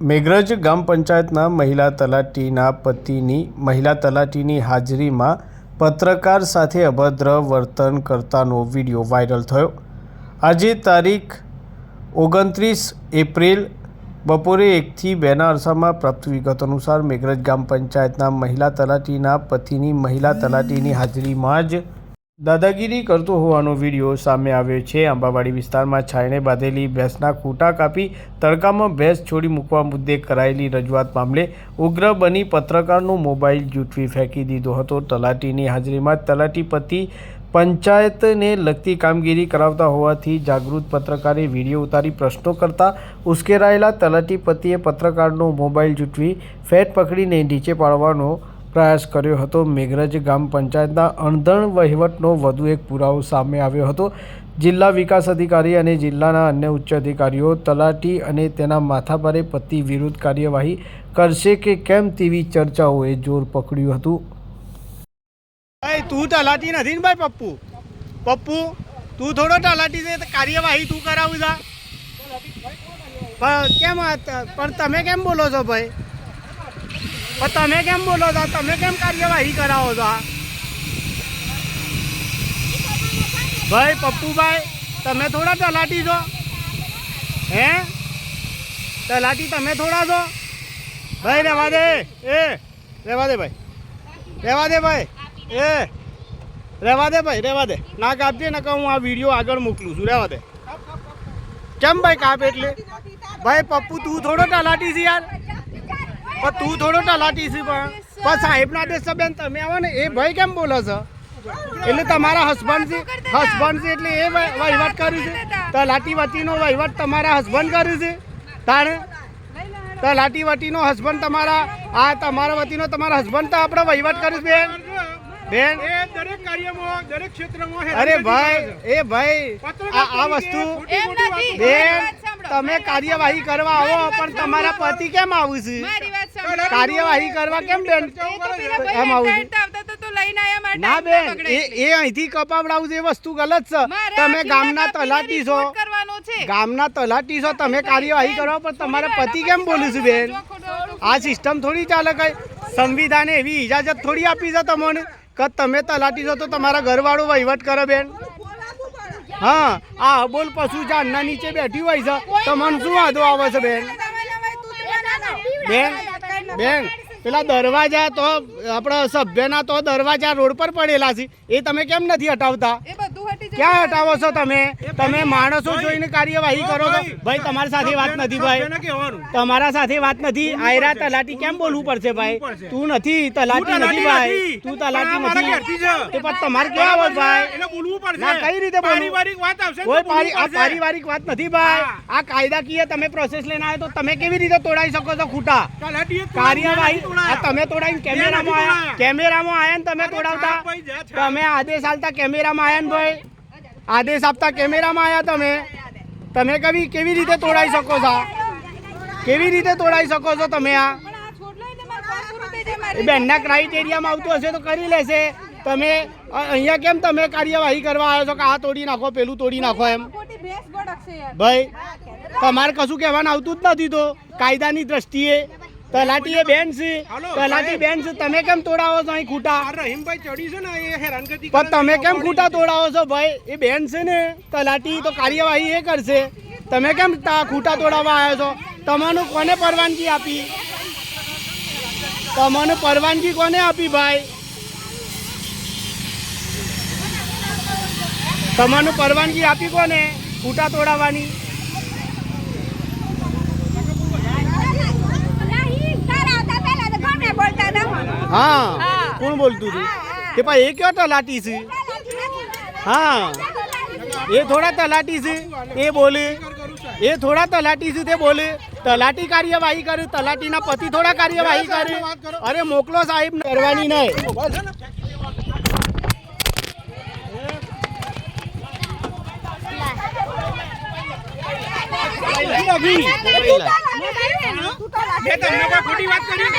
મેઘરજ ગ્રામ પંચાયતના મહિલા તલાટીના પતિની, મહિલા તલાટીની હાજરીમાં પત્રકાર સાથે અભદ્ર વર્તન કરતાનો વીડિયો વાયરલ થયો. આજે તારીખ ઓગણત્રીસ એપ્રિલ બપોરે એકથી બેના અરસામાં પ્રાપ્ત વિગત અનુસાર મેઘરજ ગ્રામ પંચાયતના મહિલા તલાટીના પતિની, મહિલા તલાટીની હાજરીમાં જ દાદાગીરી કરતો હોવાનો વીડિયો સામે આવ્યો છે. આંબાવાડી વિસ્તારમાં છાયણે બાંધેલી ભેંસના ખૂંટા કાપી તડકામાં ભેંસ છોડી મૂકવા મુદ્દે કરાયેલી રજૂઆત મામલે ઉગ્ર બની પત્રકારનો મોબાઈલ જૂઠવી ફેંકી દીધો હતો. તલાટીની હાજરીમાં તલાટી પતિ પંચાયતને લગતી કામગીરી કરાવતા હોવાથી જાગૃત પત્રકારે વીડિયો ઉતારી પ્રશ્નો કરતા ઉશ્કેરાયેલા તલાટી પતિએ પત્રકારનો મોબાઈલ જૂઠવી ફેટ પકડીને નીચે પાડવાનો પ્રયાસ કર્યો હતો. મેઘરજ ગામ પંચાયતના અણધણ વહીવટનો વધુ એક પુરાવો સામે આવ્યો હતો. જિલ્લા વિકાસ અધિકારી અને જિલ્લાના અન્ય ઉચ્ચ અધિકારીઓ તલાટી અને તેના માથાભારે પતિ વિરુદ્ધ કાર્યવાહી કરશે કે કેમ તેવી ચર્ચાઓએ જોર પકડ્યું હતું. તું તલાટી નથી ને ભાઈ, પપ્પુ? પપ્પુ, તું થોડો તલાટી છે કાર્યવાહી તું કરાવું જા. કેમ પણ તમે કેમ બોલો છો ભાઈ? પણ તમે કેમ બોલો છો? તમે કેમ કાર્યવાહી કરાવો છો? ભાઈ, પપ્પુભાઈ, તમે થોડા તલાટી છો? હે? તલાટી તમે થોડા છો? ભાઈ, રહેવા દે. એ, રહેવા દે ભાઈ. રહેવા દે ભાઈ. એ, રહેવા દે ભાઈ, રહેવા દે. ના કાપજે નકર હું આ વીડિયો આગળ મોકલું છું. રહેવા દે. કેમ ભાઈ કાપ એટલે? ભાઈ, પપ્પુ, તું થોડો તલાટી છે યાર. પણ તું થોડો તલાટી છે પણ. પણ સાહેબના દેશ બેન તમે આવો ને એ ભાઈ કેમ બોલો છો? એટલે તમારા હસબન્ડ છે. હસબન્ડ છે એટલે એ વહીવટ કર્યું છે. તલાટી વતીનો વહીવટ તમારા હસબન્ડ કર્યું છે. તાણે? તલાટી વતીનો હસબન્ડ તમારા આ તમારા વતીનો તમારા હસબન્ડ તો આપણે વહીવટ કર્યું છે બેન. બેન દરેક કાર્યમાં દરેક ક્ષેત્રમાં અરે ભાઈ એ ભાઈ આ આ વસ્તુ બેન. તમે કાર્યવાહી કરવા આવો પણ તમારા પતિ કેમ આવું છે? મારી વાત સાંભળો. કાર્યવાહી કરવા કેમ બેન? એ તો પેલા ભાઈ એમ આવું હેઠળ આવતા હતા તો લઈને આયા મારા ના બેન એ એ અહીંથી કપાવડાવું છે એ વસ્તુ ગલત છે. તમે ગામના તલાટી છો. report કરવાનો છે. ગામના તલાટી છો તમે કાર્યવાહી કરો પણ તમારા પતિ કેમ બોલું છું બેન? આ સિસ્ટમ થોડી ચાલે કઈ? સંવિધાને એવી ઇજાજત થોડી આપી છે તમને? કે તમે તલાટી છો તો તમારા ઘરવાળો વહીવટ કરે બેન. હા આ બોલ પશુ જાનના નીચે બેઠી હોય છે. તમને શું વાંધો આવે છે બેન? બેન બેન પેલા દરવાજા તો આપણા સભ્યના તો દરવાજા રોડ પર પડેલા છે. એ તમે કેમ નથી હટાવતા? એ બધું હટી જશે. ક્યાં હટાવો છો તમે? તમે માણસો જોઈને કાર્યવાહી કરો છો? ભાઈ તમારી સાથે વાત નથી ભાઈ. તમારા સાથે વાત નથી. આયરા તલાટી કેમ બોલવું પડશે ભાઈ? તું નથી તલાટી નથી ભાઈ. તું તલાટી નથી. તો પણ તમારે કેવા હોય ભાઈ? ના, કઈ રીતે? પારિવારિક વાત આવશે કોઈ આ પારિવારિક વાત નથી ભાઈ. આ કાયદાકીય તમે પ્રોસેસ લઈને આવ્યો તો તમે કેવી રીતે તોડાઈ શકો છો ખૂટા? કાર્યવાહી તોડાયા. આ તમે તોડાઈને કેમેરામાં આયા. કેમેરામાં આયા ને તમે તોડાવતા. તમે આદેશ આલતા કેમેરામાં આયા ને ભાઈ? આદેશ આપતા કેમેરામાં આયા તમે? તમે કેવી કેવી રીતે તોડાઈ શકો છો? કેવી રીતે તોડાઈ શકો છો તમે આ? બેનના ક્રાઇટેરિયામાં આવતું હશે તો કરી લેશે. તમે અહીંયા કેમ તમે કાર્યવાહી કરવા આવ્યો છો કે આ તોડી નાખો પેલું તોડી નાખો એમ. ભાઈ તમારે કશું કહેવાનું આવતું જ નથી તો. કાયદાની દ્રષ્ટિએ તલાટી એ બેન છે તલાટી બેન છે તમે કેમ તોડાવો છો અહીં ખૂટા? રહીમભાઈ ચડી છે ને એ પણ તમે કેમ ખૂટા તોડાવો છો ભાઈ? એ બેન છે ને તલાટી તો કાર્યવાહી એ કરશે. તમે કેમ ખૂટા તોડાવવા આવ્યો છો? તમારું કોને પરવાનગી આપી? તમને પરવાનગી કોને આપી ભાઈ? તમારું પરવાનગી આપી કોને ખૂટા તોડાવવાની? હા. કોણ બોલતું હતું? તે ભાઈ એ કયો તલાટી છે? હા. એ થોડા તલાટી છે? એ બોલે. એ થોડા તલાટી છે તે બોલે. તલાટી કાર્યવાહી કરે. તલાટીના પતિ થોડા કાર્યવાહી કરે. અરે મોકલો સાહેબ કરવાની નહીં. મેં તમને કોઈ ખોટી વાત કરી?